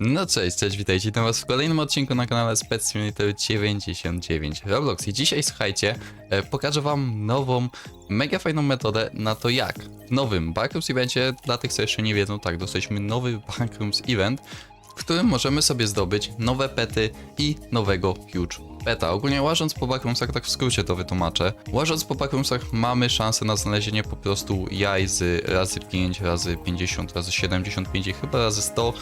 No cześć, cześć, witajcie, witam was w kolejnym odcinku na kanale Spec Simulator 99 Roblox i dzisiaj słuchajcie, e, pokażę wam nową, mega fajną metodę na to jak. W nowym Backrooms evencie, dla tych co jeszcze nie wiedzą, tak, dostaliśmy nowy Backrooms event, w którym możemy sobie zdobyć nowe pety i nowego huge peta. Ogólnie łażąc po backroomsach, tak w skrócie to wytłumaczę. Łażąc po backroomsach mamy szansę na znalezienie po prostu jaj z razy 5, razy 50, razy 75 i chyba razy 100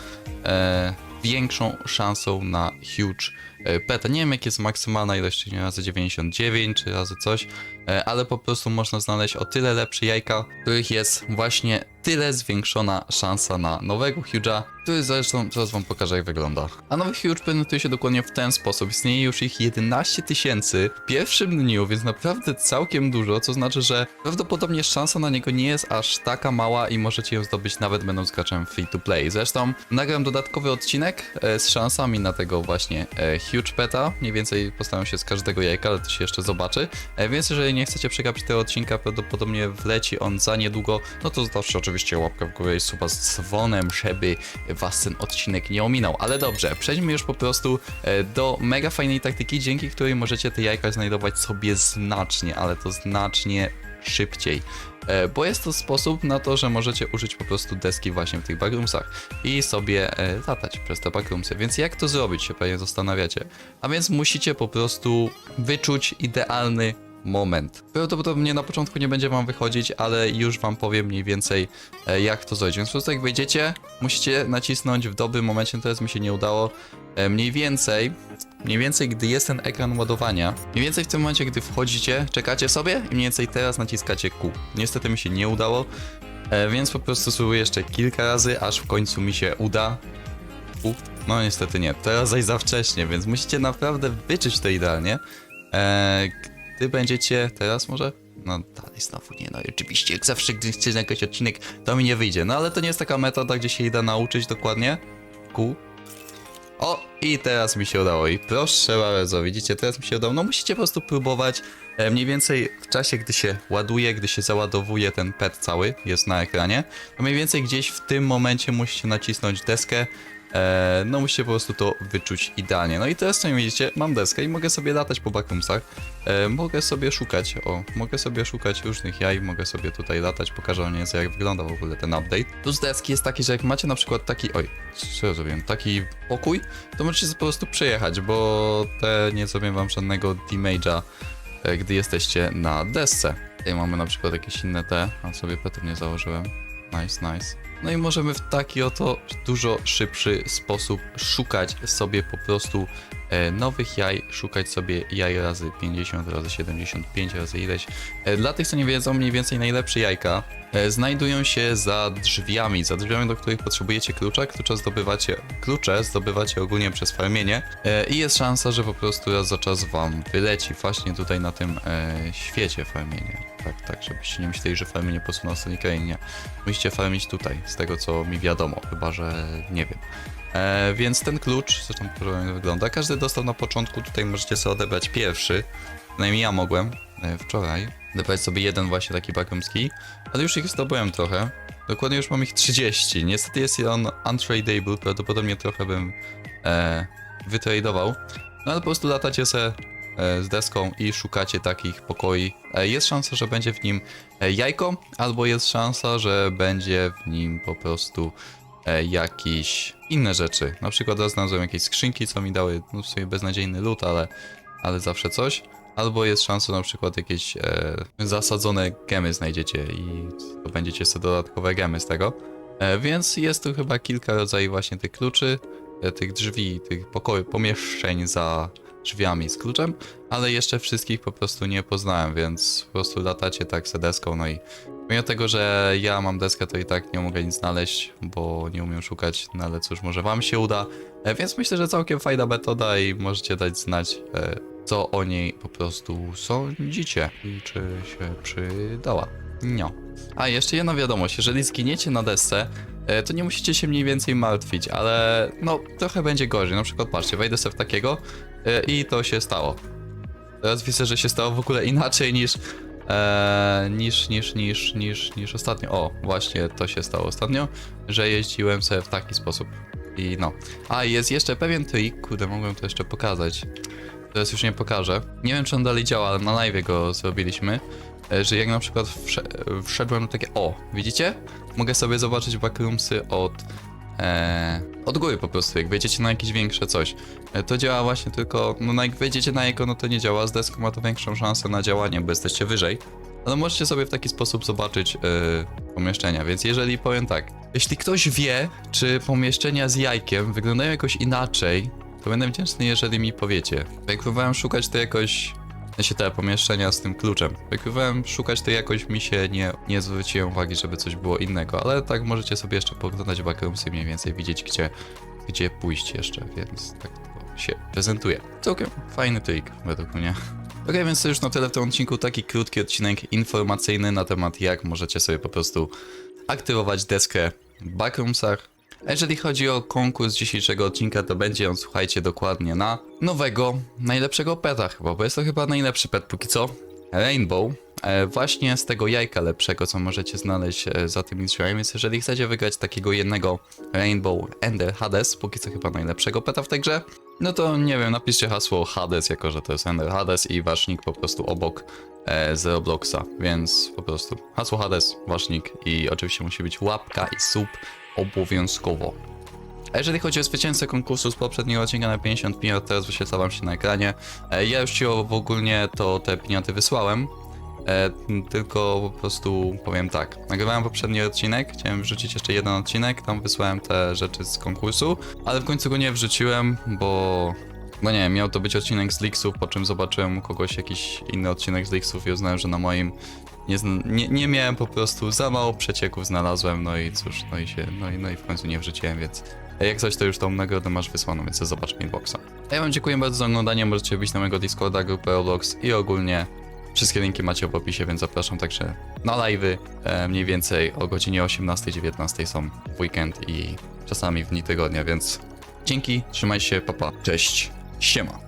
e, większą szansą na huge e, peta. Nie wiem jak jest maksymalna ilość, czy nie razy 99 czy razy coś, e, ale po prostu można znaleźć o tyle lepsze jajka, których jest właśnie tyle zwiększona szansa na nowego huge'a, który zresztą zaraz wam pokażę jak wygląda. A nowy huge prezentuje się dokładnie w ten sposób. Istnieje już ich 11 tysięcy w pierwszym dniu, więc naprawdę całkiem dużo, co znaczy, że prawdopodobnie szansa na niego nie jest aż taka mała i możecie ją zdobyć nawet będąc graczem free to play. Zresztą nagram dodatkowy odcinek e, z szansami na tego właśnie e, huge peta. Mniej więcej postaram się z każdego jajka, ale to się jeszcze zobaczy. E, więc jeżeli nie chcecie przegapić tego odcinka, prawdopodobnie wleci on za niedługo, no to zostawcie oczywiście łapkę w górę i suba z dzwonem, żeby was ten odcinek nie ominął. Ale dobrze, przejdźmy już po prostu e, do mega fajnej taktyki, dzięki której możecie te jajka znajdować sobie znacznie, ale to znacznie szybciej. E, Bo jest to sposób na to, że możecie użyć po prostu deski właśnie w tych backroomsach i sobie e, latać przez te backroomsy. Więc jak to zrobić, się pewnie zastanawiacie. A więc musicie po prostu wyczuć idealny moment. Prawdopodobnie na początku nie będzie wam wychodzić, ale już wam powiem mniej więcej e, jak to zrobić. Więc po prostu jak wejdziecie, musicie nacisnąć w dobrym momencie, teraz mi się nie udało, e, mniej więcej, mniej więcej gdy jest ten ekran ładowania, mniej więcej w tym momencie gdy wchodzicie, czekacie sobie i mniej więcej teraz naciskacie Q. Niestety mi się nie udało, e, więc po prostu spróbuję jeszcze kilka razy, aż w końcu mi się uda. No niestety nie, teraz zaś za wcześnie, więc musicie naprawdę wyczuć to idealnie. E, gdy będziecie teraz może? No dalej znowu nie, no i oczywiście jak zawsze gdy chcecie nagrać odcinek, to mi nie wyjdzie. No ale to nie jest taka metoda, gdzie się da nauczyć dokładnie. Ku. O, i teraz mi się udało. I proszę bardzo, widzicie, teraz mi się udało. No musicie po prostu próbować e, mniej więcej w czasie, gdy się ładuje, gdy się załadowuje ten pet cały, jest na ekranie, to mniej więcej gdzieś w tym momencie musicie nacisnąć deskę, E, no musicie po prostu to wyczuć idealnie. No i teraz co widzicie, mam deskę i mogę sobie latać po backroomsach. E, mogę sobie szukać, o, mogę sobie szukać różnych jaj, mogę sobie tutaj latać, pokażę wam nieco jak wygląda w ogóle ten update. Plus deski jest taki, że jak macie na przykład taki, oj, co ja zrobiłem, taki pokój, to możecie po prostu przejechać, bo te nie zrobią wam żadnego damage'a, e, gdy jesteście na desce. Tutaj mamy na przykład jakieś inne te, a sobie petów nie założyłem. Nice, nice. No i możemy w taki oto dużo szybszy sposób szukać sobie po prostu nowych jaj, szukać sobie jaj razy 50, razy 75, razy ileś. E, dla tych, co nie wiedzą, mniej więcej najlepsze jajka e, znajdują się za drzwiami, za drzwiami, do których potrzebujecie klucza. Klucze zdobywacie, klucze zdobywacie ogólnie przez farmienie e, i jest szansa, że po prostu raz za czas wam wyleci właśnie tutaj na tym e, świecie farmienie. Tak, tak, żebyście nie myśleli, że farmienie po prostu na ostatniej krainie. Musicie farmić tutaj, z tego co mi wiadomo, chyba że nie wiem. E, więc ten klucz, zresztą jak wygląda, każdy dostał na początku, tutaj możecie sobie odebrać pierwszy, przynajmniej ja mogłem e, wczoraj, odebrać sobie jeden właśnie taki backroomski, ale już ich zdobyłem trochę, dokładnie już mam ich 30, niestety jest on untradable, prawdopodobnie trochę bym e, wytradował, no ale po prostu latacie se e, z deską i szukacie takich pokoi. E, Jest szansa, że będzie w nim e, jajko, albo jest szansa, że będzie w nim po prostu e, jakieś inne rzeczy. Na przykład ja znalazłem jakieś skrzynki, co mi dały no, w sumie beznadziejny lód, ale, ale zawsze coś. Albo jest szansa na przykład jakieś e, zasadzone gemy znajdziecie i będziecie sobie dodatkowe gemy z tego. E, więc jest tu chyba kilka rodzajów właśnie tych kluczy, e, tych drzwi, tych pokoju, pomieszczeń za drzwiami z kluczem, ale jeszcze wszystkich po prostu nie poznałem, więc po prostu latacie tak z deską, no i Mimo tego, że ja mam deskę, to i tak nie mogę nic znaleźć, bo nie umiem szukać, no ale cóż, może wam się uda. E, Więc myślę, że całkiem fajna metoda i możecie dać znać, e, co o niej po prostu sądzicie i czy się przydała. No. A, jeszcze jedna wiadomość, jeżeli zginiecie na desce, e, to nie musicie się mniej więcej martwić, ale no, trochę będzie gorzej. Na przykład, patrzcie, wejdę sobie w takiego i to się stało. Teraz widzę, że się stało w ogóle inaczej niż Eee, niż, niż, niż, niż, niż ostatnio. O, właśnie to się stało ostatnio, że jeździłem sobie w taki sposób. i no. A jest jeszcze pewien trik, kurde, mogłem to jeszcze pokazać. Teraz już nie pokażę. Nie wiem, czy on dalej działa, ale na live go zrobiliśmy. e, Że jak na przykład wsze- wszedłem na takie. O, widzicie? Mogę sobie zobaczyć backroomsy od. E, od góry po prostu, jak wejdziecie na jakieś większe coś. E, to działa właśnie tylko. No, no jak wejdziecie na jego, no to nie działa. Z deską ma to większą szansę na działanie, bo jesteście wyżej. Ale możecie sobie w taki sposób zobaczyć e, pomieszczenia. Więc jeżeli powiem tak, jeśli ktoś wie, czy pomieszczenia z jajkiem wyglądają jakoś inaczej, to będę wdzięczny, jeżeli mi powiecie. Jak próbowałem szukać to jakoś. Się te pomieszczenia z tym kluczem. Jak próbowałem szukać to jakoś mi się nie, nie zwróciłem uwagi, żeby coś było innego, ale tak możecie sobie jeszcze poglądać backroomsy mniej więcej widzieć gdzie, gdzie pójść jeszcze, więc tak to się prezentuje. Całkiem fajny trik według mnie. Ok, więc to już na tyle w tym odcinku. Taki krótki odcinek informacyjny na temat jak możecie sobie po prostu aktywować deskę w backroomsach. Jeżeli chodzi o konkurs dzisiejszego odcinka, to będzie on, słuchajcie, dokładnie na nowego, najlepszego peta chyba, bo jest to chyba najlepszy pet póki co. Rainbow. E, właśnie z tego jajka lepszego, co możecie znaleźć e, za tymi drzwiami, więc jeżeli chcecie wygrać takiego jednego Rainbow Ender Hades, póki co chyba najlepszego peta w tej grze, no to nie wiem, napiszcie hasło Hades, jako że to jest Ender Hades i wasznik po prostu obok e, z Robloxa, więc po prostu hasło Hades, wasznik i oczywiście musi być łapka i sub obowiązkowo. A jeżeli chodzi o zwycięzcę konkursu z poprzedniego odcinka na 50 pinot, teraz wyświetla wam się na ekranie. E, ja już ci w ogólnie to te pinioty wysłałem. E, tylko po prostu powiem tak. Nagrywałem poprzedni odcinek, chciałem wrzucić jeszcze jeden odcinek, tam wysłałem te rzeczy z konkursu, ale w końcu go nie wrzuciłem, bo. No nie miał to być odcinek z Leaksów, po czym zobaczyłem u kogoś jakiś inny odcinek z Leaksów i uznałem, że na moim nie, nie, nie miałem po prostu za mało przecieków znalazłem, no i cóż, no i się, no i, no i w końcu nie wrzuciłem, więc jak coś to już tą nagrodę masz wysłaną, więc zobacz mailboxa. A ja wam dziękuję bardzo za oglądanie, możecie wbić na mojego Discorda, grupę Roblox i ogólnie wszystkie linki macie w opisie, więc zapraszam także na live'y, e, mniej więcej o godzinie 18-19 są w weekend i czasami w dni tygodnia, więc dzięki, trzymaj się, papa, cześć, siema.